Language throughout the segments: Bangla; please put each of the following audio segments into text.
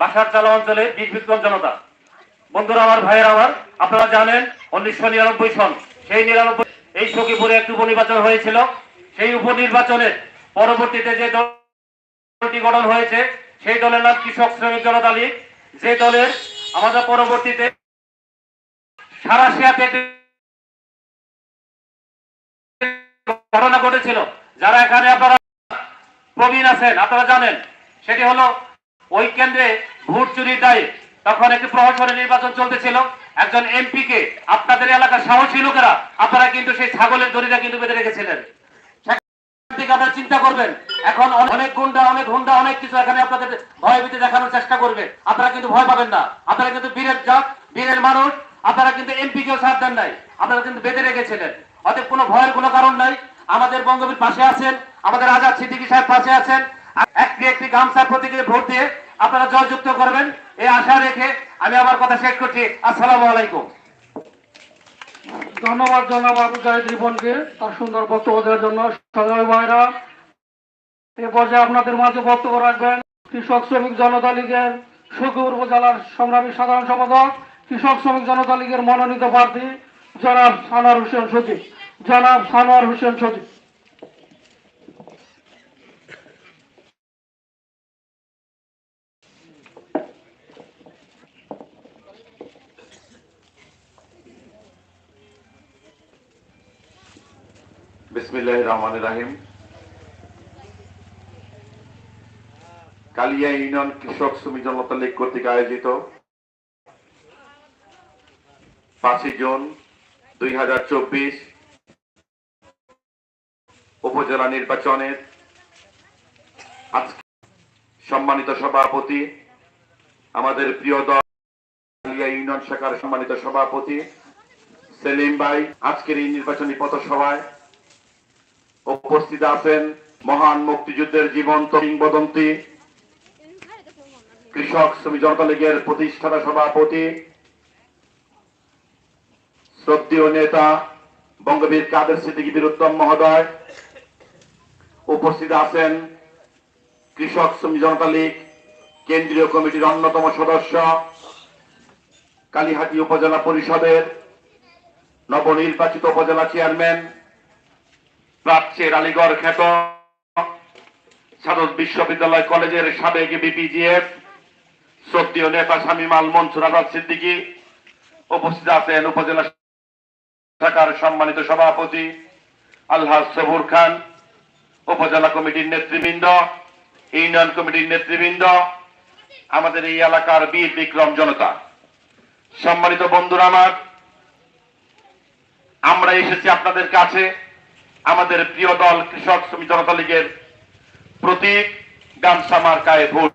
বাসার চালা অঞ্চলে বিশ জনতা। বন্ধুরা, আমার ভাইয়ের আমার আপনারা জানেন, উনিশশো নিরানব্বই সন, সেই নিরানব্বই এই সখীপুরে একটি উপনির্বাচন হয়েছিল। সেই উপনির্বাচনের পরবর্তীতে যে দলটি গঠন হয়েছে, সেই দলের নাম কৃষক শ্রমিক জনতা লীগ। যে দলের আমাদের পরবর্তীতে সারা শিয়াতে ঘটনা ঘটেছিল, যারা এখানে আপনারা প্রবীণ আছেন, আপনারা জানেন, সেটি হলো ওই কেন্দ্রে ভোট চুরির দায়ে তখন একটি প্রহসনের নির্বাচন চলতেছিল। একজন এমপি কে আপনাদের এলাকার সাহসী লোকেরা, আপনারা কিন্তু সেই ছাগলের দড়িটা কিন্তু বেঁধে রেখেছিলেন। চিন্তা করবেন, এখন অনেক গুন্ডা, অনেক হুন্ডা, অনেক কিছু এখানে আপনাদের ভয় ভীতি দেখানোর চেষ্টা করবে। আপনারা কিন্তু ভয় পাবেন না। আপনারা কিন্তু বীরের জাত, বীরের মানুষ, আপনারা কিন্তু এমপি কেও সাথ দেন নাই। আপনারা কিন্তু বেঁধে রেখেছিলেন। অতএব কোনো ভয়ের কোনো কারণ নাই। আমাদের বঙ্গবীর পাশে আছেন, আমাদের আজাদ সিদ্দিকী সাহেব পাশে আছেন। একটি একটি গামছা প্রতীকে ভোট দিয়ে আপনারা জয়যুক্ত করবেন। এই আশা রেখে আমি আমার কথা শেষ করছি। আসসালামু আলাইকুম। ধন্যবাদ জানাব আবু জাহিদ রিপনকে তার সুন্দর বক্তব্য দেওয়ার জন্য। সদয় ভাইরা, এ পর্যায়ে আপনাদের মাঝে বক্তব্য রাখবেন কৃষক শ্রমিক জনতা লীগের সুখপুর উপজেলার সংগ্রামী সাধারণ সম্পাদক, কৃষক শ্রমিক জনতা লীগের মনোনীত প্রার্থী জনাব সানোয়ার হোসেন সচিব জনাব সানোয়ার হোসেন সচিব বিসমিল্লাহ রহমান রাহিম। কালিয়া ইউনিয়ন কৃষক শ্রমিক জনতা লীগ কর্তৃক আয়োজিত পাঁচই জুন দুই হাজার চব্বিশ উপজেলা নির্বাচনের আজকে সম্মানিত সভাপতি, আমাদের প্রিয় দল কালিয়া ইউনিয়ন শাখার সম্মানিত সভাপতি সেলিম ভাই, আজকের এই নির্বাচনী পথসভায় উপস্থিত আছেন মহান মুক্তিযুদ্ধের জীবন্ত কিংবদন্তি, কৃষক শ্রমিক জনতা লীগের প্রতিষ্ঠাতা সভাপতি, শ্রদ্ধেয় নেতা বঙ্গবীর কাদের সিদ্দিকী বীরুত্তম মহোদয়, উপস্থিত আছেন কৃষক শ্রমিক জনতা লীগ কেন্দ্রীয় কমিটির অন্যতম সদস্য, কালীহাটি উপজেলা পরিষদের নবনির্বাচিত উপজেলা চেয়ারম্যান প্রাচ্যের আলিগড় খ্যাত সাদত বিশ্ববিদ্যালয় কলেজের সাবেক বিপিজিএফ শ্রদ্ধীয় নেতা শামিমাল মনসুর আজাদ সিদ্দিকী উপস্থিত আছেন উপজেলা শাখার সম্মানিত সভাপতি আল্লাহ সবুর খান, উপজেলা কমিটির নেতৃবৃন্দ, ইউনিয়ন কমিটির নেতৃবৃন্দ, আমাদের এই এলাকার বীর বিক্রম জনতা। সম্মানিত বন্ধুরা আমার, আমরা এসেছি আপনাদের কাছে আমাদের প্রিয় দল কৃষক শ্রমিক জনতা লীগের প্রতীক গামছা মার্কায় ভোট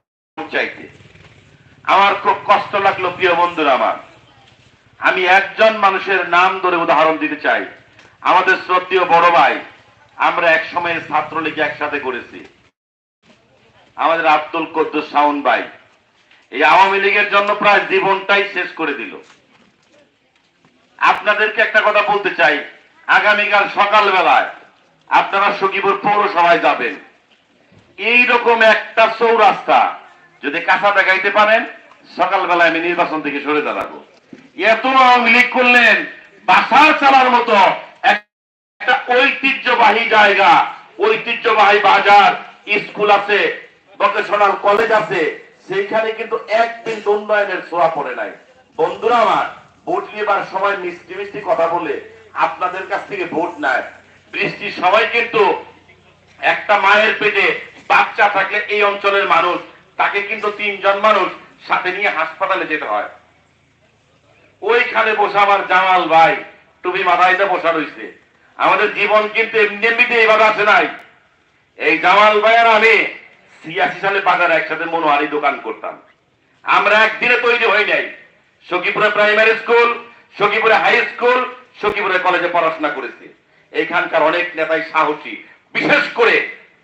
চাইতে। আমার খুব কষ্ট লাগল প্রিয় বন্ধুরা আমার। আমি একজন মানুষের নাম ধরে উদাহরণ দিতে চাই। আমাদের শ্রদ্ধীয় বড় ভাই, আমরা এক সময় ছাত্রলীগ একসাথে করেছি। আমাদের আব্দুল কদ্দুস শাওন ভাই, এই আওয়ামী লীগের জন্য প্রায় জীবনটাই শেষ করে দিল। আপনাদেরকে একটা কথা বলতে চাই। আগামীকাল সকালবেলায় আপনারা সখীপুর পৌরসভায় যাবেন। এইরকম একটা চৌরাস্তা, যদি কাঁচা দেখাইতে পারেন, সকালবেলায় আমি নির্বাচন থেকে সরে দাঁড়াবো। এত আওয়ামী লীগ করলেন, বাসার চালার মতো একটা ঐতিহ্যবাহী জায়গা, ঐতিহ্যবাহী বাজার, স্কুল আছে ভোকেশনাল কলেজ আছে, সেইখানে কিন্তু একদিন উন্নয়নের ছোঁয়া পড়ে নাই। বন্ধুরা আমার, ভোট নেবার সময় মিষ্টি মিষ্টি কথা বলে আপনাদের কাছ থেকে ভোট নেয় বৃষ্টির সময় কিন্তু একটা মায়ের পেটে বাচ্চা থাকলে এই অঞ্চলের মানুষ, তাকে কিন্তু তিনজন মানুষ সাথে নিয়ে হাসপাতালে যেতে হয়। ওইখানে বসে আমার জামাল ভাই, টুপি মাথায় দিয়ে বসা রয়েছে আমাদের জীবন কিন্তু এমনি এমনিতে এইভাবে আসে নাই। এই জামাল ভাই আর আমি ছিয়াশি সালে বাজারে একসাথে মনোহারি দোকান করতাম। আমরা একদিনে তৈরি হই নাই। সখীপুরে প্রাইমারি স্কুল সখীপুরে হাই স্কুল সখীপুরে কলেজে পড়াশোনা করেছি। এখানকার অনেক নেতাই সাহসী। বিশেষ করে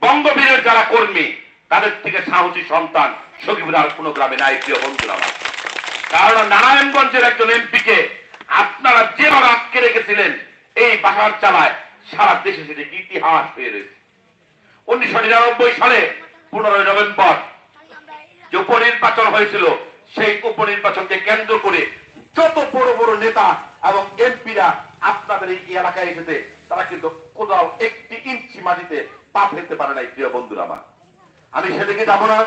বঙ্গবীরের যারা কর্মী, তাদের থেকে সাহসী সন্তান সখীপুরে আর কোনো গ্রামে নাই, প্রিয় বন্ধুরা। কারণ নারায়ণগঞ্জের একজন এমপিকে আপনারা যেভাবে আটকে রেখেছিলেন, এই বাসার চালায় সারা দেশে সেটি ইতিহাস হয়ে রয়েছে। উনিশশো নিরানব্বই সালে পনেরোই নভেম্বর যে উপনির্বাচন হয়েছিল, সেই উপনির্বাচনকে কেন্দ্র করে যত বড় বড় নেতা এবং এমপিরা আপনাদের এই এলাকায় এসেছে, তারা কিন্তু কোথাও একটি ইঞ্চি মাটিতে পা ফেলতে পারে নাই, প্রিয় বন্ধুরা আমার। আমি সেদিকে যাব না,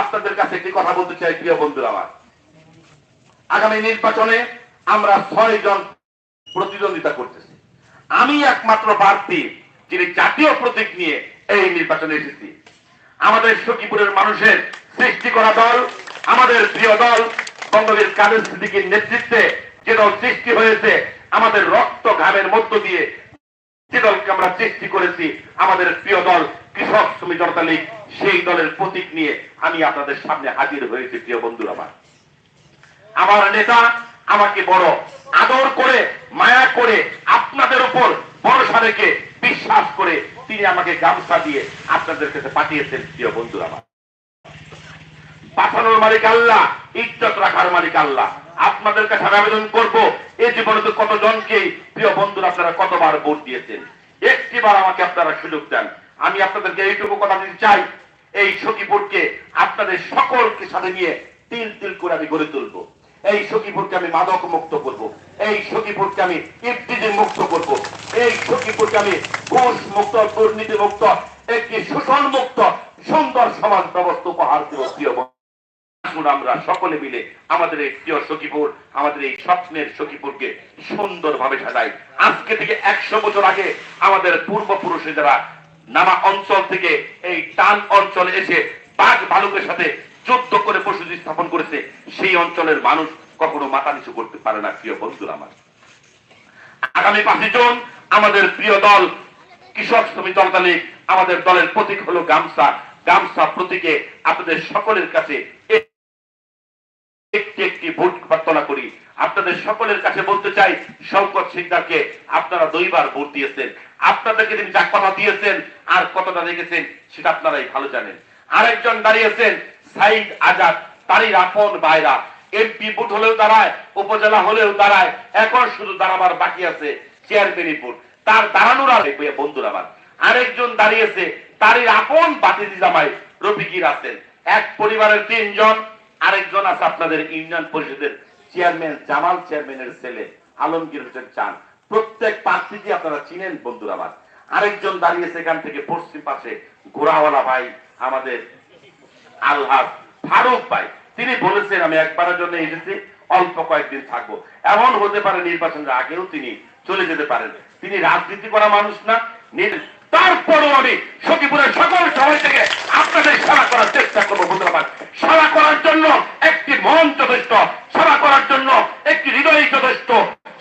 আপনাদের কাছে একটি কথা বলতে চাই, প্রিয় বন্ধুরা আমার। আগামী নির্বাচনে আমরা ছয় জন প্রতিদ্বন্দ্বিতা করতেছি। আমি একমাত্র প্রার্থী, যিনি জাতীয় প্রতীক নিয়ে এই নির্বাচনে এসেছি। আমাদের সখীপুরের মানুষের সৃষ্টি করা দল, আমাদের প্রিয় দল, বঙ্গবীর কাদের সিদ্দিকীর নেতৃত্বে যে দল সৃষ্টি হয়েছে, আমাদের রক্ত ঘামের মধ্য দিয়ে যে দলকে আমরা সৃষ্টি করেছি, আমাদের প্রিয় দল কৃষক শ্রমিক জনতা লীগ, সেই দলের প্রতীক নিয়ে আমি আপনাদের সামনে হাজির হয়েছি, প্রিয় বন্ধুরা আমার। আমার নেতা আমাকে বড় আদর করে, মায়া করে, আপনাদের উপর ভরসা রেখে বিশ্বাস করে তিনি আমাকে গামছা দিয়ে আপনাদের কাছে পাঠিয়েছেন, প্রিয় বন্ধুরা আমার। পাঠানোর মালিক আল্লাহ, ইজ্জত রাখার মালিক আল্লাহ। আপনাদের কাছে আবেদন করব এই জীবনে তো কতজনকে, প্রিয় বন্ধুরা, আপনারা কতবার ভোট দিয়েছেন একটিবার আমাকে আপনারা সুযোগ দেন আমি আপনাদেরকে এইটুকু কথা দিতে চাই, এই সখীপুরকে আপনাদের সকলকে সাথে নিয়ে তিল তিল করে আমি গড়ে তুলবো এই সখীপুরকে আমি মাদক মুক্ত করব। এই সখীপুরকে আমি ইফতিজি মুক্ত করব। এই সখীপুরকে আমি ঘুষ মুক্ত, দুর্নীতি মুক্ত, একটি শোষণ মুক্ত, সুন্দর সমাজ ব্যবস্থা উপহার দেব, প্রিয় বন্ধু। আসুন আমরা সকলে মিলে আমাদের এই প্রিয় সখীপুর, আমাদের এই স্বপ্নের সখীপুরকে সুন্দরভাবে সাজাই। আজকে থেকে একশো বছর আগে আমাদের পূর্বপুরুষে যারা নানা অঞ্চল থেকে এই টান অঞ্চলে এসে বাঘ ভালুকের সাথে যুদ্ধ করে বসতি স্থাপন করেছে, সেই অঞ্চলের মানুষ কখনো মাথা নিচু করতে পারে না, প্রিয় বন্ধুরা আমার। আগামী পাঁচই জুন আমাদের প্রিয় দল কৃষক শ্রমিক লীগ আমাদের দলের প্রতীক হলো গামছা। গামছা প্রতীকে আপনাদের সকলের কাছে একটি একটি ভোট প্রার্থনা করি। আপনাদের সকলের কাছে বলতে চাই, শওকত সিকদারকে আপনারা দুইবার ভোট দিয়েছেন। আপনাদেরকে তিনি যা কথা দিয়েছেন আর কতটা রেখেছেন, সেটা আপনারাই ভালো জানেন। আরেকজন দাঁড়িয়েছেন, সাইদ আজাদ, তারই আপন বাইরা এমপি ভোট হলেও দাঁড়ায়, উপজেলা হলেও দাঁড়ায়, এখন শুধু দাঁড়াবার বাকি আছে চেয়ারম্যানই ভোট তার দাঁড়ানোর আর বন্ধুরা আমার। আরেকজন দাঁড়িয়েছে, তারই আপন বাতিজি জামাই রফিকির আছেন এক পরিবারের তিনজন আরেকজন আছে আপনাদের ইউনিয়ন পরিষদের চেয়ারম্যান, জামাল চেয়ারম্যানের ছেলে, আলমগীর হোসেন চান প্রত্যেক প্রার্থীকে আপনারা চিনেন, বন্ধুরা আমার? আরেকজন দাঁড়িয়েছে এখান থেকে পশ্চিম পাশে, ঘোড়াওয়ালা ভাই আমাদের আলহাজ ফারুক ভাই। তিনি বলেছেন, আমি একবারের জন্য এসেছি, অল্প কয়েকদিন থাকব। এমন হতে পারে নির্বাচনের আগেও তিনি চলে যেতে পারেন। তিনি রাজনীতি করা মানুষ না তারপরও আমি সখীপুরের সকল সবাই থেকে আপনাদের সেবা করার চেষ্টা করব বন্ধুরা সেবা করার জন্য একটি মন যথেষ্ট সেবা করার জন্য একটি হৃদয় যথেষ্ট,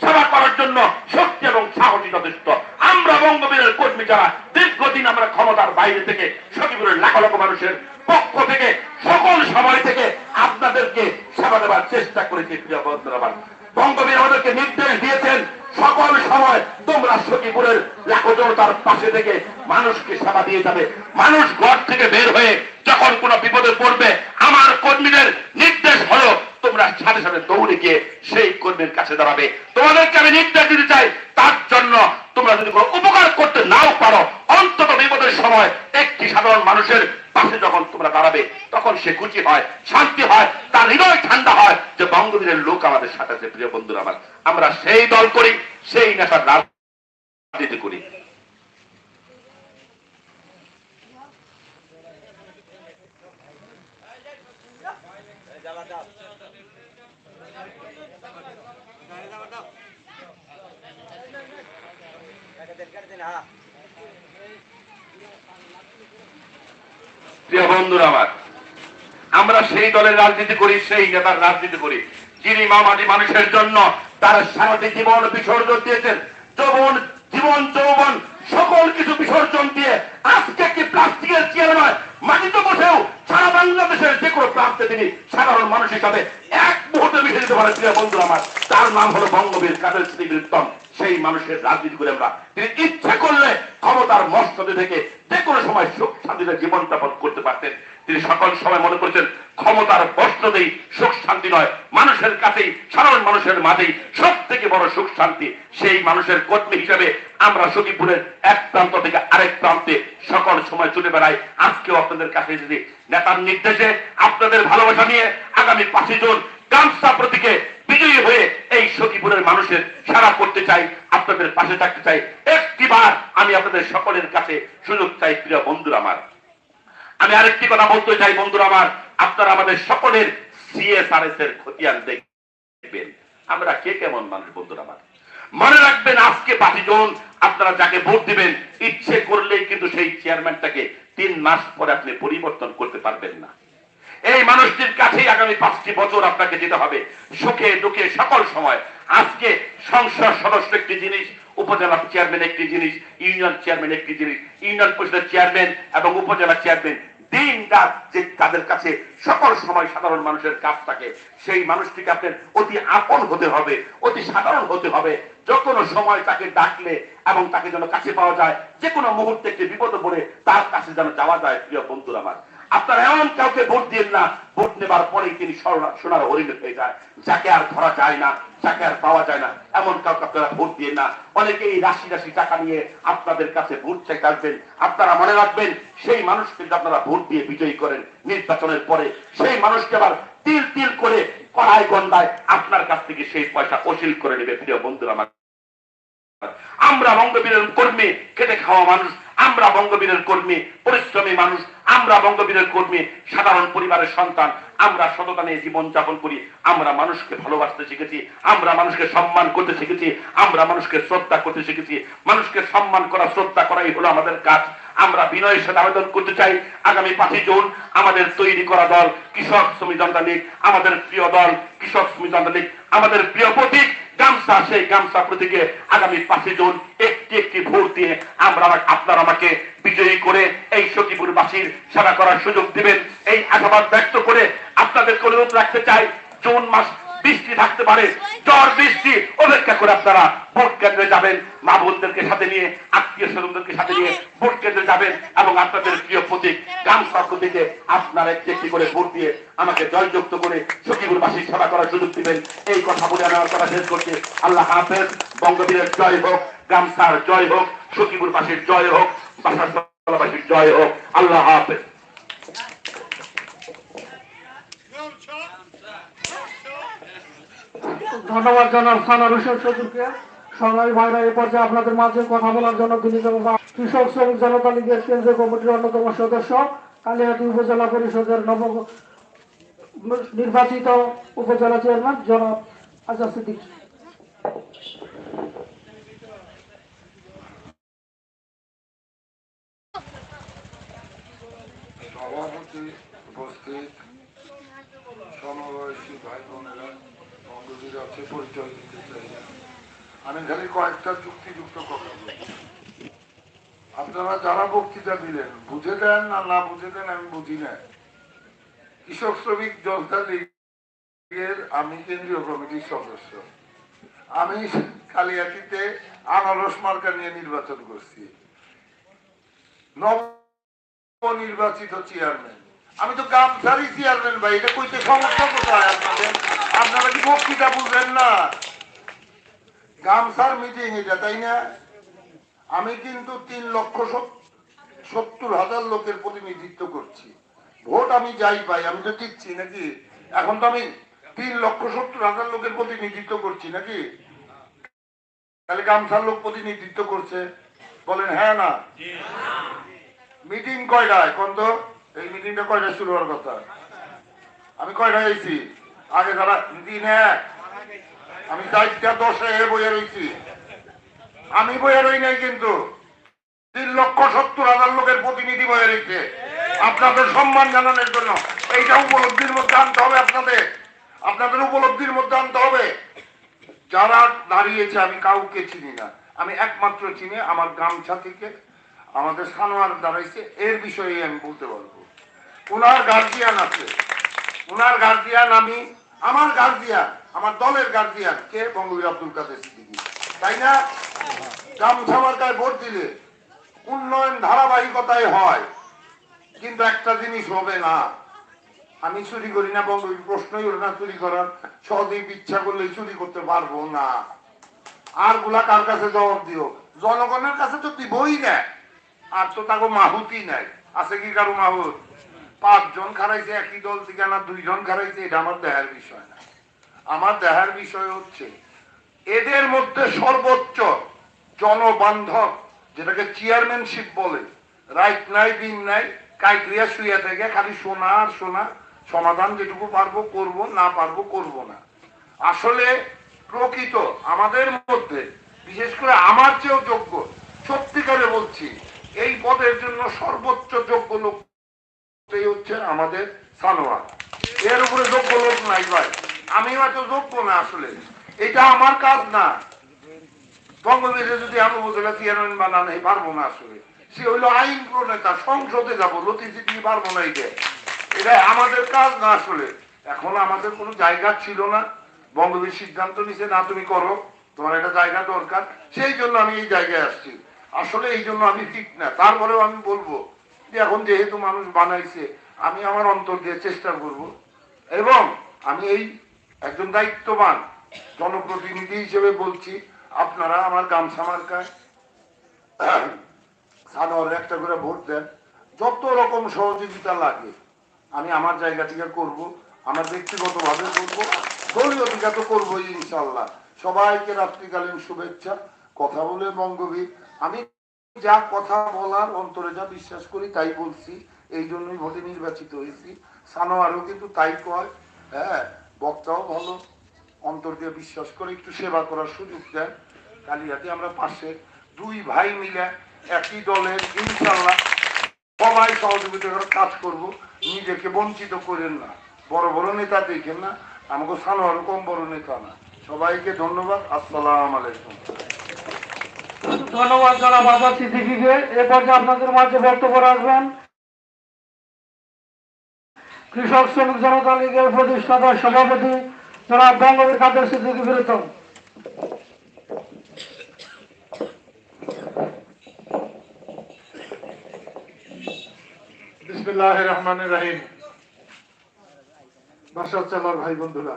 সেবা করার জন্য শক্তি এবং সাহসী যথেষ্ট আমরা বঙ্গবীরের কর্মী যারা, দীর্ঘদিন আমরা ক্ষমতার বাইরে থেকে সখীপুরের লাখ লক্ষ মানুষের পক্ষ থেকে, সকল সময় থেকে আপনাদেরকে সেবা দেওয়ার চেষ্টা করেছি, প্রিয় বন্ধুরা। বঙ্গবীর আমাদেরকে নির্দেশ দিয়েছেন, সকল সময় তোমরা সখীপুরের লাখো জনতার পাশে থেকে মানুষকে সেবা দিয়ে যাবে। মানুষ ঘর থেকে বের হয়ে যখন কোনো বিপদে পড়বে, আমার কর্মীদের নির্দেশ হলো, তোমরা সাথে সাথে দৌড়ে গিয়ে সেই কর্মীর কাছে দাঁড়াবে। তোমাদেরকে আমি নির্দেশ দিতে চাই, তার জন্য তোমরা যদি কোনো উপকার করতে নাও পারো, অন্তত বিপদের সময় একটি সাধারণ মানুষের পাশে যখন তোমরা দাঁড়াবে, তখন সে খুশি হয়, শান্তি হয়, তার হৃদয় ঠান্ডা হয় যে বঙ্গবীরের লোক আমাদের সাথে আছে, প্রিয় বন্ধুরা আমার। আমরা সেই দল করি, সেই নেতার রাজনীতি করি। প্রিয় বন্ধুরা আমার, আমরা সেই দলের রাজনীতি করি, সেই নেতার রাজনীতি করি। যিনি মামাটি মানুষের জন্য তার সারাটি জীবন বিসর্জন দিয়েছেন, যৌবন, জীবন, যৌবন, সকল কিছু বিসর্জন দিয়ে আজকে কি প্লাস্টিকের চেয়ার নয় মাটিতে বসেও সারা বাংলাদেশের যে কোনো প্রান্তে তিনি সাধারণ মানুষ হিসাবে এক মুহূর্তে মিশে যেতে পারে প্রিয় বন্ধু আমার, তার নাম হলো বঙ্গবীর কাদের স্মৃতি উত্তম সেই মানুষের রাজনীতি করে আমরা, তিনি ইচ্ছা করলে ক্ষমতার মস্তদে থেকে যে কোনো সময় সুখ শান্তিতে জীবন যাপন করতে পারতেন। তিনি সকল সময় মনে করেছেন, ক্ষমতার বস্ত্রতেই সুখ শান্তি নয়। মানুষের কাছেই, সাধারণ মানুষের মাঝেই সব থেকে বড় সুখ শান্তি। সেই মানুষের কর্মী হিসেবে আমরা সখীপুরের এক প্রান্ত থেকে আরেক প্রান্তে সকল সময় ছুটে বেড়াই। আজকেও আপনাদের কাছে এসেছি। নেতার নির্দেশে আপনাদের ভালোবাসা নিয়ে আগামী পাঁচই জুন গামছা প্রতীকে বিজয়ী হয়ে এই সখীপুরের মানুষের সারা করতে চাই, আপনাদের পাশে থাকতে চাই। একটিবার আমি আপনাদের সকলের কাছে সুযোগ চাই, প্রিয় বন্ধুরা আমার। আমি আরেকটি কথা বলতে চাই, বন্ধুরা আমার। আপনারা আমাদের সকলের সিএসআরএস এর খতিয়ান দেখবেন। আমরা কে কেমন মানুষ, বন্ধুরা আমার? মনে রাখবেন আজকে পাঁচই জন আপনারা যাকে ভোট দিবেন, ইচ্ছে করলেই কিন্তু সেই চেয়ারম্যানটাকে তিন মাস পরে আপনি পরিবর্তন করতে পারবেন না। এই মানুষটির কাছেই আগামী পাঁচটি বছর আপনাকে যেতে হবে। সুখে দুঃখে সকল সময়। আজকে সংসদ সদস্য একটি জিনিস, উপজেলা চেয়ারম্যান একটি জিনিস, ইউনিয়ন চেয়ারম্যান একটি জিনিস, ইউনিয়ন পরিষদের চেয়ারম্যান এবং উপজেলা চেয়ারম্যান দিন রাত যে তাদের কাছে সকল সময় সাধারণ মানুষের কাজ থাকে, সেই মানুষটিকে আপনার অতি আপন হতে হবে, অতি সাধারণ হতে হবে। যে কোনো সময় তাকে ডাকলে এবং তাকে যেন কাছে পাওয়া যায় যে কোনো মুহূর্তে একটি বিপদে পড়ে তার কাছে যেন যাওয়া যায়, প্রিয় বন্ধুরা আমার। আপনারা এমন কাউকে ভোট দিন না, ভোট নেবার পরেই তিনি সোনার হরিণ হয়ে যায়। যাকে আর ধরা যায় না, যাকে আর পাওয়া যায় না, এমন কাউকে আপনারা ভোট দিয়ে না। অনেকে এই রাশি রাশি টাকা নিয়ে আপনাদের কাছে ভোট চাইতে আসবেন। আপনারা মনে রাখবেন, সেই মানুষকে আপনারা ভোট দিয়ে বিজয়ী করেন নির্বাচনের পরে। সেই মানুষকে আবার তিল তিল করে কড়াই গন্ডায় আপনার কাছ থেকে সেই পয়সা অশিল করে নেবে। প্রিয় বন্ধুরা আমার বঙ্গবীরের কর্মী, খেটে খাওয়া মানুষ আমরা বঙ্গবীরের কর্মী, পরিশ্রমী মানুষ, আমরা বঙ্গবীরের কর্মী, সাধারণ পরিবারের সন্তান, আমরা সততা নিয়ে জীবন যাপন করি, আমরা মানুষকে ভালোবাসতে শিখেছি, আমরা মানুষকে সম্মান করতে শিখেছি, আমরা মানুষকে শ্রদ্ধা করতে শিখেছি, মানুষকে সম্মান করা, শ্রদ্ধা করাই হলো আমাদের কাজ। আমরা বিনয়ের সাথে আবেদন করতে চাই, আগামী পাঁচই জুন আমাদের তৈরি করা দল, কৃষক শ্রমিক জনতা লীগ আমাদের প্রিয় দল, কৃষক শ্রমিক জনতা লীগ আমাদের প্রিয় প্রতীক গামছা, সেই গামছা প্রতীকে আগামী পাঁচই জুন একটি একটি ভোট দিয়ে আমরা আপনার আমাকে বিজয়ী করে এই সখীপুরবাসীর সেবা করার সুযোগ দিবেন। এই আশাবাদ ব্যক্ত করে আপনাদেরকে অনুরোধ রাখতে চাই, জুন মাস বৃষ্টি থাকতে পারে। ঝড়, বৃষ্টি, অপেক্ষা করে আপনারা ভোট কেন্দ্রে যাবেন। মা বোনদেরকে সাথে নিয়ে, আত্মীয় স্বজনদেরকে সাথে নিয়ে ভোট কেন্দ্রে যাবেন এবং আপনাদের প্রিয় প্রতীক গামছা প্রতীকে আপনারা একটি একটি করে ভোট দিয়ে আমাকে জয়যুক্ত করে সখীপুরবাসীর সেবা করার সুযোগ দিবেন। এই কথা বলে আমি আমার কথা শেষ করছি। আল্লাহ হাফেজ, বঙ্গবীরের জয় হোক, গামছার জয় হোক, সখীপুরবাসীর জয় হোক, বাসার জয় হোক। আল্লাহ হাফেজ। ধন্যবাদ জানান সানার হোসেন সজুরকে সংগ্রামী ভাইরা এই পর্যায়ে আপনাদের মাঝে কথা বলার জন্য তিনি কৃষক শ্রমিক জনতা লীগের কেন্দ্রীয় কমিটির অন্যতম সদস্য, কালিয়াটি উপজেলা পরিষদের নব নির্বাচিত উপজেলা চেয়ারম্যান জনাব আজাদ সিদ্দিক। সভাপতি উপস্থিত ভাই বোনেরা। আমি কয়েকটা যুক্তিযুক্ত কথা আপনারা যারা বক্তৃতা দিলেন, বুঝে দেন না না বুঝে দেন আমি বুঝি না। কৃষক শ্রমিক জনতা লীগের আমি কেন্দ্রীয় কমিটির সদস্য। আমি কালিয়াটিতে আনারস মার্কা নিয়ে নির্বাচন করছি। নব নির্বাচিত চেয়ারম্যান আমি তো গামছারি চেয়ারম্যান ভাই, এটা কইতে সমস্যা কোথায় আপনাদের? আপনারা কি বক্তৃতা বুঝেন না? গামছার মিটিং এটা, তাই না? আমি কিন্তু তিন লক্ষ সত্তর হাজার লোকের প্রতিনিধিত্ব করছি। ভোট আমি যাই পাই, আমি তো দিচ্ছি নাকি? এখন তো আমি তিন লক্ষ সত্তর হাজার লোকের প্রতিনিধিত্ব করছি নাকি? তাহলে গামছার লোক প্রতিনিধিত্ব করছে। বলেন হ্যাঁ না? মিটিং কয়টায়? কোন তো? এই মিটিংটা কয়টায় শুরু হওয়ার কথা? আমি কয়টায় এসেছি আগে যারা দিন এক আমি চারটা দশে বইয়ে রয়েছি। আমি বইয়ে রই নাই কিন্তু তিন লক্ষ সত্তর হাজার লোকের প্রতিনিধি বয়ে রয়েছে। আপনাদের সম্মান জানানোর জন্য এইটা উপলব্ধির মধ্যে আনতে হবে আপনাদের। আপনাদের উপলব্ধির মধ্যে আনতে হবে। যারা দাঁড়িয়েছে, আমি কাউকে চিনি না। আমি একমাত্র চিনি আমার গামছা থেকে আমাদের সানোয়ার দাঁড়াইছে। এর বিষয়ে আমি বলতে পারব। ওনার গার্জিয়ান আছে। ওনার গার্জিয়ান আমি আমার গার্জিয়ান আমার দলের গার্জিয়ান কে? বঙ্গবীর আব্দুল কাদের সিদ্দিকী। তাই না? গামছা ভোট দিলে উন্নয়ন ধারাবাহিকতায় হয়, কিন্তু একটা জিনিস হবে না। আমি চুরি করি না, বঙ্গবীর, প্রশ্নই হলো না চুরি করার। সহজেই ইচ্ছা করলে চুরি করতে পারব না। আরগুলা কার কাছে জবাব দিও? জনগণের কাছে তো দিবই না। আর তো তাকে মাহুতি নাই। আছে কি কারও মাহুত? পাঁচজন খারাইছে, একই দল থেকে না দুইজন খারাইছে, এটা আমার দেহার বিষয় না। আমার দেহার বিষয় হচ্ছে, এদের মধ্যে সর্বোচ্চ জনবান্ধব, যেটাকে চেয়ারম্যানশিপ বলে রাইট নাই দিন নাই, কাইক্রিয়া শুয়ে থেকে খালি শোনা আর শোনা সমাধান যেটুকু পারব করব, না পারব করব না। আসলে প্রকৃত আমাদের মধ্যে, বিশেষ করে আমার চেয়েও যোগ্য, সত্যিকারে বলছি, এই পদের জন্য সর্বোচ্চ যোগ্য লোক এই হচ্ছে আমাদের সানোয়ার এর উপরে যোগ্য লোক নাই ভাই। আমি হয়তো যোগ্য না আসলে। এটা আমার কাজ না। বঙ্গবীরে যদি আমি উপজেলা চেয়ারম্যান বানানো এই পারব না আসলে। সে হইল আইন প্রণেতা, সংসদে যাব লতিফি দিয়ে পারব না এটা এটা আমাদের কাজ না আসলে। এখন আমাদের কোনো জায়গা ছিল না। বঙ্গবীর সিদ্ধান্ত নিছে, না, তুমি করো। তোমার একটা জায়গা দরকার। সেই জন্য আমি এই জায়গায় আসছি। আসলে এই জন্য আমি ঠিক না। তারপরেও আমি বলব এখন যেহেতু মানুষ বানাইছে, আমি আমার অন্তর দিয়ে চেষ্টা করব। এবং আমি এই একজন দায়িত্ববান জনপ্রতিনিধি হিসেবে বলছি, আপনারা আমার গামছা মার্কায় একটা করে ভোট দেন। যত রকম সহযোগিতা লাগে, আমি আমার জায়গা থেকে করব, আমার ব্যক্তিগত ভাবে করব, দলীয় থেকে তো করবোই ইনশাল্লাহ। সবাইকে রাত্রিকালীন শুভেচ্ছা, কথা বলে বঙ্গবীর। আমি যা কথা বলার অন্তরে যা বিশ্বাস করি, তাই বলছি। এই জন্যই ভোটে নির্বাচিত হয়েছি। সানোয়ারও কিন্তু তাই কয় হ্যাঁ বক্তাও ভালো। অন্তর দিয়ে বিশ্বাস করে একটু সেবা করার সুযোগ দেন। কালিয়াতে আমরা পাশে দুই ভাই মিলে একই দলের ইনশাল্লাহ সবাই সহযোগিতা করে কাজ করব। নিজেকে বঞ্চিত করেন না। বড় বড় নেতা দেখেন না। আমাকে সানোয়ার কম বড় নেতা না। সবাইকে ধন্যবাদ। আসসালাম আলাইকুম। ধন্যবাদ জনাব আজাদ সিদ্দিকিকে। এ পর্যায়ে আপনাদের মাঝে বক্তব্য রাখবেন। কৃষক শ্রমিক জনতা লীগের প্রতিষ্ঠাতা, সভাপতি জনাব বঙ্গবীর কাদের সিদ্দিকি বিরতম বিসমিল্লাহ রহমান রাহিম। বাসা চালার ভাই বন্ধুরা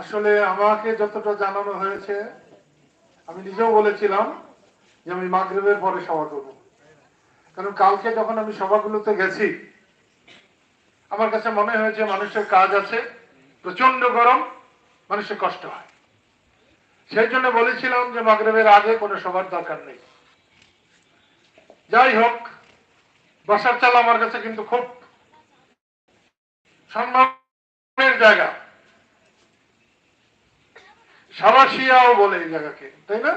আসলে আমাকে যতটা জানানো হয়েছে, আমি নিজেও বলেছিলাম যে আমি মাগরিবের পরে সভা করব। কারণ কালকে যখন আমি সভাগুলোতে গেছি, আমার কাছে মনে হয়েছে মানুষের কাজ আছে প্রচণ্ড গরম, মানুষের কষ্ট হয়। সেই জন্য বলেছিলাম যে মাগরিবের আগে কোনো সভার দরকার নেই। যাই হোক, বাসার চাল আমার কাছে কিন্তু খুব সম্মানের জায়গা। সাবাসিয়াও বলে এই জায়গাকে, তাই না?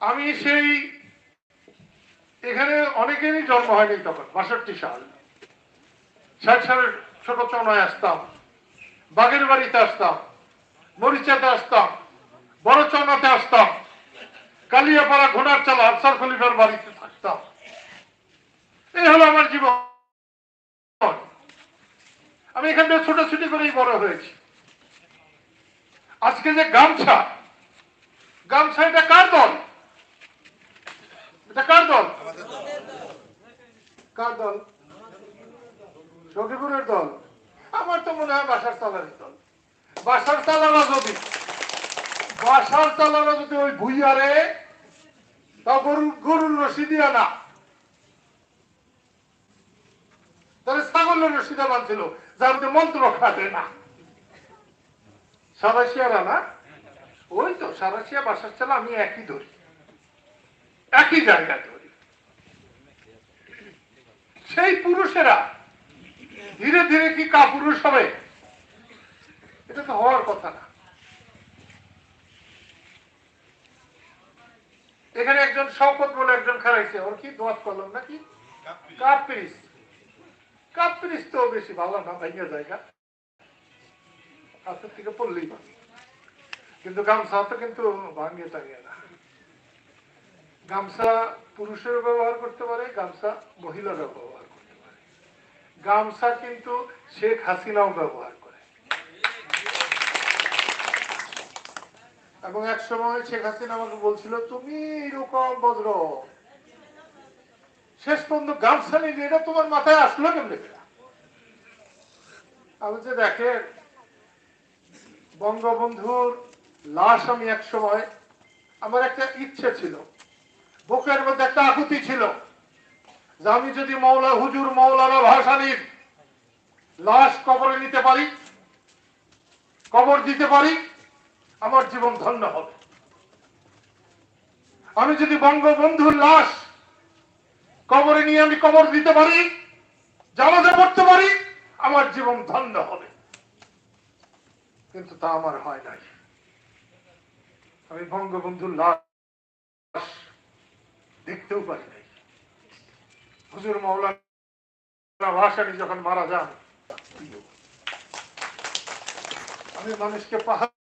আমি সেই, এখানে অনেকেরই জন্ম হয়নি তখন, বাষট্টি সাল। ষাট সালের ছোট চৌনায় আসতাম বাগের বাড়িতে আসতাম মরিচাতে আসতাম, বড় চৌনাতে আসতাম, কালিয়াপাড়া ঘোড়ার চালা আফসার খলিফার বাড়িতে থাকতাম। এই হলো আমার জীবন। আমি এখান থেকে ছোটাছুটি করেই বড় হয়েছি। আজকে যে গামছা গামছা এটা কার দল? এটা কার দল? কার দল? সখীপুরের দল। আমার তো মনে হয় বাসার চালারের দল। বাসার চালারা যদি বাসার চালারা যদি ওই ভুইয়ারে, তা গরু গরুর রশি দিয়া না। তাহলে ছাগলের রশিদা বানছিল যার মধ্যে মন্ত্র খাটে না। সারাশিয়ারা না? ওই তো সারাশিয়া বাসার চালা আমি একই ধরি। একই জায়গায় ধরি। সেই পুরুষেরা ধীরে ধীরে কি কাপুরুষ হবে? এটা তো হওয়ার কথা না। এখানে একজন শওকত বলে একজন খারাইছে। ওর কি দোয়াত কলম নাকি? কাপ্রিস কাপ্রিস তো বেশি, ভালো না ভাইয়া জায়গা হাতের থেকে পড়লেই ভালো। কিন্তু গামছা তো কিন্তু ভাঙিয়ে টাঙিয়ে না। গামছা পুরুষের ব্যবহার করতে পারে, গামছা মহিলারা ব্যবহার করতে পারে। গামছা কিন্তু শেখ হাসিনাও ব্যবহার করে। এবং এক সময় শেখ হাসিনা আমাকে বলছিল, তুমি এরকম ভদ্র শেষ পর্যন্ত গামছা নিয়ে এটা তোমার মাথায় আসলো কেমনে? আমি যে দেখেন, বঙ্গবন্ধুর লাশ আমি এক সময়, আমার একটা ইচ্ছে ছিল, বুকের মধ্যে একটা আকুতি ছিল যে আমি যদি মৌলা হুজুর মৌলানা ভাসানির লাশ কবরে নিতে পারি, কবর দিতে পারি, আমার জীবন ধন্য হবে। আমি যদি বঙ্গবন্ধুর লাশ কবরে নিয়ে আমি কবর দিতে পারি, জানাজা পড়তে পারি, আমার জীবন ধন্য হবে। কিন্তু তা আমার হয় নাই। আমি বঙ্গবন্ধুর লাশ দেখতেও পারি নাই। হুজুর মৌলানা ভাসানি যখন মারা যান, আমি মানুষকে পাহাড়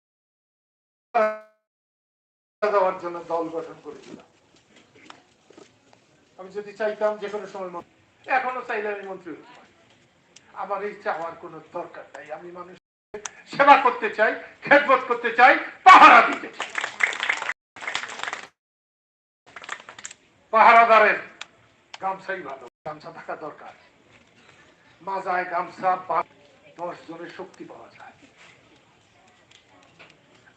দেওয়ার জন্য দল গঠন করেছিলাম। আমি যদি চাইতাম যে কোনো সময় এখনও চাইলে আমি মন্ত্রী হতে পারি। আমার এই চাওয়ার কোনো দরকার নাই। আমি মানুষ সেবা করতে চাই, খেদমত করতে চাই, পাহারা দিতে চাই। পাহারাদারের গামছাই ভালো, গামছা থাকা দরকার। মাজায় গামছা বা- দশ জনের শক্তি পাওয়া যায়।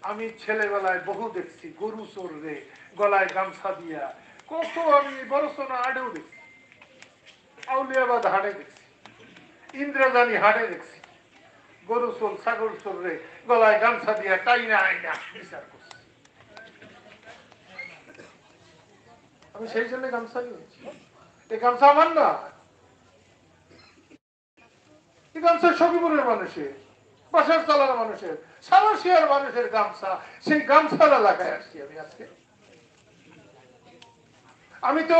আমি ছেলেবেলায় বহু দেখছি, গরু চোররে গলায় গামছা দিয়া কত আমি বড় সোনা হাটেও দেখছি আউলিয়াবাদ হাটে দেখছি ইন্দ্রজানি হাটে দেখছি। গরু চোর ছাগল চোল রে, গলায় গামছা দিয়া টাইনা আইনা বিচার করছি। আমি সেই জন্য গামছা নিয়েছি এই গামছা আমার না। এই গামছা সবিপুরের মানুষের বাসার চালার মানুষের সারাশিয়ার মানুষের গামছা। সেই গামছার এলাকায় আসছি আমি আজকে। আমি তো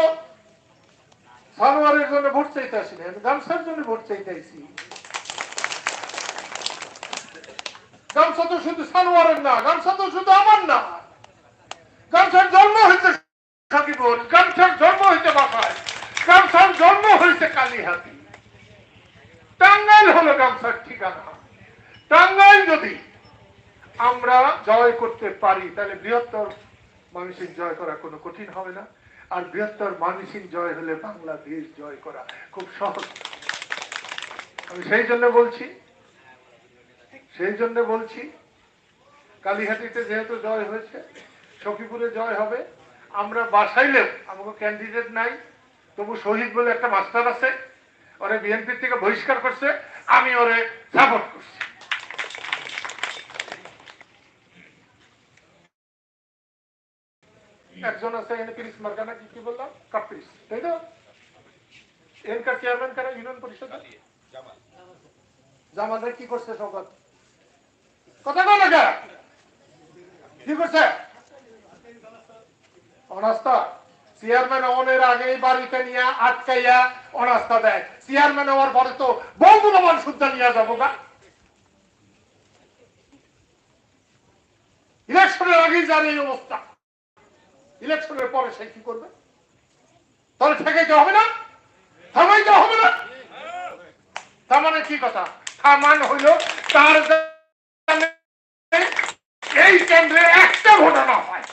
সানোয়ারের জন্য ভোট চাইতে আসিনি, আমি গামছার জন্য ভোট চাইতে আইছি। গামছা তো শুধু সানোয়ারের না, গামছা তো শুধু আমার না। গামছার জন্ম হয়েছে টাঙ্গাইল হলো গামছার ঠিকানা। টাঙ্গাইল যদি আমরা জয় করতে পারি, তাহলে বৃহত্তর মানুষের জয় করা কোনো কঠিন হবে না। আর বৃহত্তর মানুষের জয় হলে বাংলাদেশ জয় করা খুব সহজ। আমি সেই জন্য বলছি, সেই জন্য বলছি, কালীহাটিতে যেহেতু জয় হয়েছে, সখীপুরে জয় হবে, আমরা বাসাইলেও আমাকে ক্যান্ডিডেট নাই, তবু শহীদ বলে একটা মাস্টার আছে, ওরে বিএনপি থেকে বহিষ্কার করছে, আমি ওরে সাপোর্ট করছি। একজন আছে এখানে পিরিস মার্কা নাকি কি বললাম কাপ্রিস তাই তো? এনকার চেয়ারম্যান কারা ইউনিয়ন পরিষদ জামালরা কি করছে সংবাদ কথা বল না কি করছে? অনাস্থা। চেয়ারম্যান অনের আগেই বাড়িতে নিয়ে আটকাইয়া অনাস্থা দেয়। চেয়ারম্যান হওয়ার পরে তো বঙ্গভবন শুদ্ধ নিয়ে যাব গা। ইলেকশনের আগেই যার এই অবস্থা। ইলেকশনের পরে সে কি করবে? তাহলে ঠেকাইতে হবে না? থামাইতে হবে না? তার মানে কি কথা? থামান হইল তার এই কেন্দ্রে একটা ঘটনা হয়।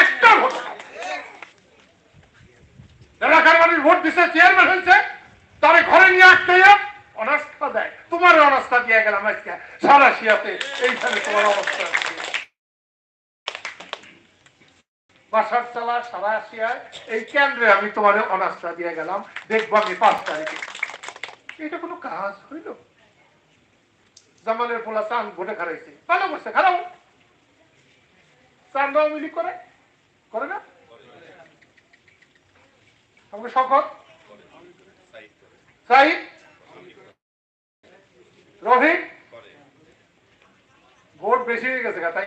একটা এলাকার মানুষ ভোট দিচ্ছে চেয়ারম্যান হয়েছে তারে ঘরে নিয়ে আটকে অনাস্থা দেয়। তোমার অনাস্থা দিয়ে গেলাম আজকে, সারা শিয়াতে। এইখানে তোমার অবস্থা আছে। বাসার চালা, সারা আসিয়ায় এই কেন্দ্রে আমি তোমার অনাস্থা দিয়ে গেলাম। দেখব আমি পাঁচ তারিখে। এটা কোনো কাজ হইল? জামালের পোলা চান ভোটে খারাইছে ভালো করছে খারাপ চান আওয়ামী লীগ করে? করে না? আমাকে শকত সাহিদ? রফিক? ভোট বেশি হয়ে গেছে তাই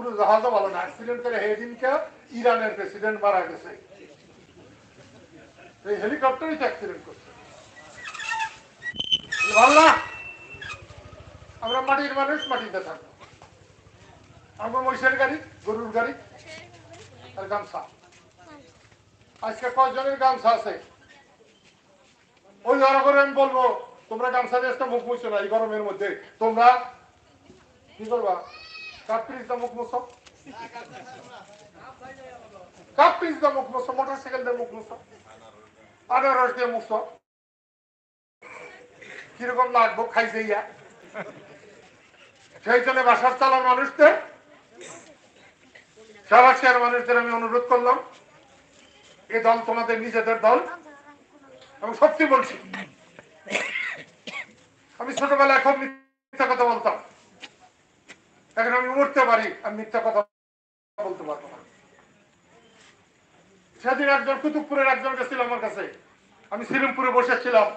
ভালো না। অ্যাক্সিডেন্ট করে হেদিনকে ইরানের প্রেসিডেন্ট মারা গেছে। এই হেলিকপ্টারই তো অ্যাক্সিডেন্ট করছে। আমরা মাটির মানুষ, মাটিতে থাকব। আমরা মহিষের গাড়ি, গরুর গাড়ি আর গামছা। আজকে কয়জনের গামছা আছে? ওই ধরা করে আমি বলব, তোমরা গামছা মুখ মুছো না এই গরমের মধ্যে। তোমরা কি করবা? মুখ কীরকম লাগবো খাইছে ইয়া সেই জন্য বাসার চালার মানুষদের সারাশিয়ার মানুষদের আমি অনুরোধ করলাম, এ দল তোমাদের নিজেদের দল, আমি সত্যি বলছি। আমি ছোটবেলায় এখন মিথ্যা কথা বলতাম। এখন আমি উঠতে পারি আমি মিথ্যা কথা বলতে পারব না। সেদিন একজন কুতুবপুরের একজন গেছিল আমার কাছে। আমি সিলিমপুরে বসেছিলাম।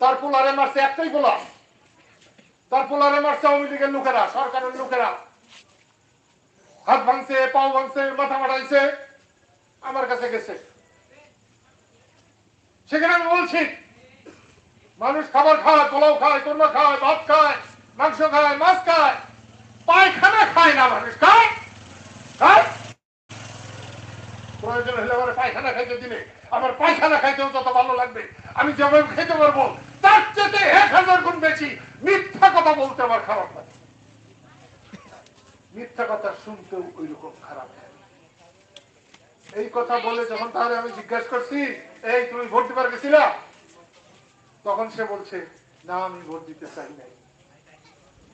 তার পোলারে মারছে একটাই পোলা। তার পোলারে মারছে আওয়ামী লীগের লোকেরা, সরকারের লোকেরা। হাত ভাঙছে, পাও ভাঙছে, মাথা মারাইছে আমার কাছে গেছে। সেখানে আমি বলছি, মানুষ খাবার খায়, পোলাও খায়, কোরমা খায়, ভাত খায়। মাংস খায়, মাছ খায়, পায়খানা খায় না মানুষ। খায়? খায়? প্রয়োজন হলে আমার পায়খানা খাইতে দিলে আমার পায়খানা খাইতেও তত ভালো লাগবে, আমি যেভাবে খেতে পারব, তার চেয়ে এক হাজার গুণ বেশি মিথ্যা কথা বলতে আমার খারাপ লাগে। মিথ্যা কথা শুনতেও ওই রকম খারাপ লাগে। এই কথা বলে যখন তাহলে আমি জিজ্ঞাসা করছি, এই, তুমি ভোট দিবার গেছিলা? তখন সে বলছে, না, আমি ভোট দিতে চাই নাই।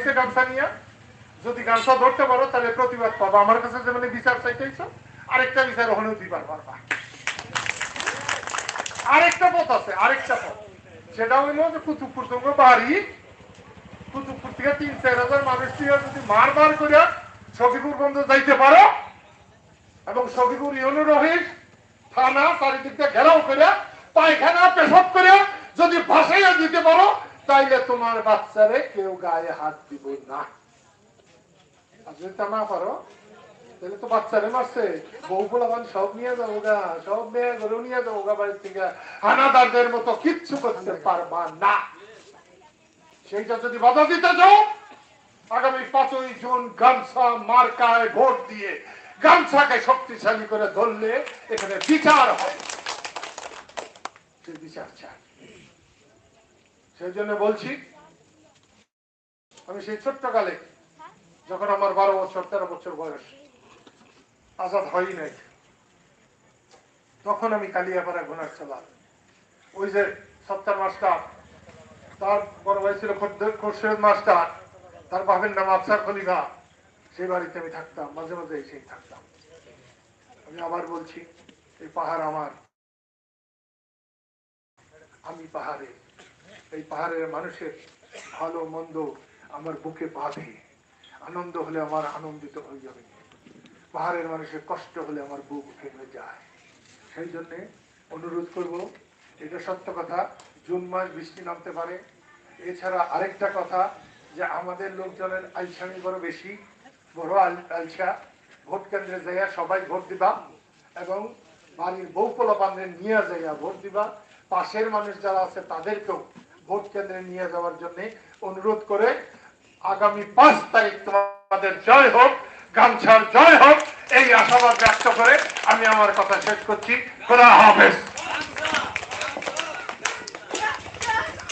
গামছা নিয়ে, যদি গামছা ধরতে পারো, তাহলে প্রতিবাদ পাবো। আমার কাছে যেমন বিচার চাইতেছ আরেকটা বিচার ওখানেও দিবার পারবা। আরেকটা পথ আছে, আরেকটা পথ। সেটা হইল যে কুতুবপুর তোমার বাড়ি। কুতুবপুর থেকে তিন, চার হাজার মানুষ যদি মার মার করে সখীপুর বন্ধ যাইতে পারো, এবং সখীপুর ইউনো রহিস থানা চারিদিক দিয়ে ঘেরাও করে পায়খানা পেশাব করে যদি ভাসাইয়া দিতে পারো তাইলে তোমার বাচ্চারে কেউ গায়ে হাত দিব না। যদি না পারো। তাহলে তো বাচ্চারে মারছে। বউ সব নিয়ে যাব গা, সব মেয়ে নিয়ে যাব গা বাড়ি থেকে। হানাদারদের মতো কিচ্ছু করতে পারবা না। সেইটা যদি বাধা দিতে যাও আগামী পাঁচই জুন গামছা মার্কায় ভোট দিয়ে গামছাকে শক্তিশালী করে ধরলে এখানে বিচার হয়। বিচার চাই। সেই জন্য বলছি, আমি সেই ছোট্ট কালে যখন আমার বারো বছর, তেরো বছর বয়স, আজাদ হয়ই নাই, তখন আমি কালিয়াপাড়া ঘোনার ছিলাম ওই যে সত্তর মাস্টার, তার বড় ভাই ছিল খোরশেদ মাস্টার, তার বাপের নাম আফসার খলিফা, সেই বাড়িতে আমি থাকতাম, মাঝে মাঝে এসেই থাকতাম। আমি আবার বলছি, এই পাহাড় আমার, আমি পাহাড়ে এই পাহাড়ের মানুষের ভালো, মন্দ আমার বুকে বাঁধে আনন্দ হলে আমার আনন্দিত হয়ে যাবে। পাহাড়ের মানুষের কষ্ট হলে আমার বুক ভেঙে যায়। সেই জন্যে অনুরোধ করব, এটা সত্য কথা, জুন মাস বৃষ্টি নামতে পারে। এছাড়া আরেকটা কথা যে আমাদের লোকজনের আলসামি বড় বেশি, বড় আল- আলসা। ভোট কেন্দ্রে যাইয়া সবাই ভোট দিবা এবং বাড়ির বউ পোলাপানদের নিয়ে যাইয়া ভোট দিবা। পাশের মানুষ যারা আছে তাদেরকেও ভোট কেন্দ্রে নিয়ে যাওয়ার জন্য অনুরোধ করে আগামী পাঁচ তারিখ তোমাদের জয় হোক, গামছার জয় হোক, এই আশাবাদ ব্যক্ত করে আমি আমার কথা শেষ করছি। খোলা হাফেজ।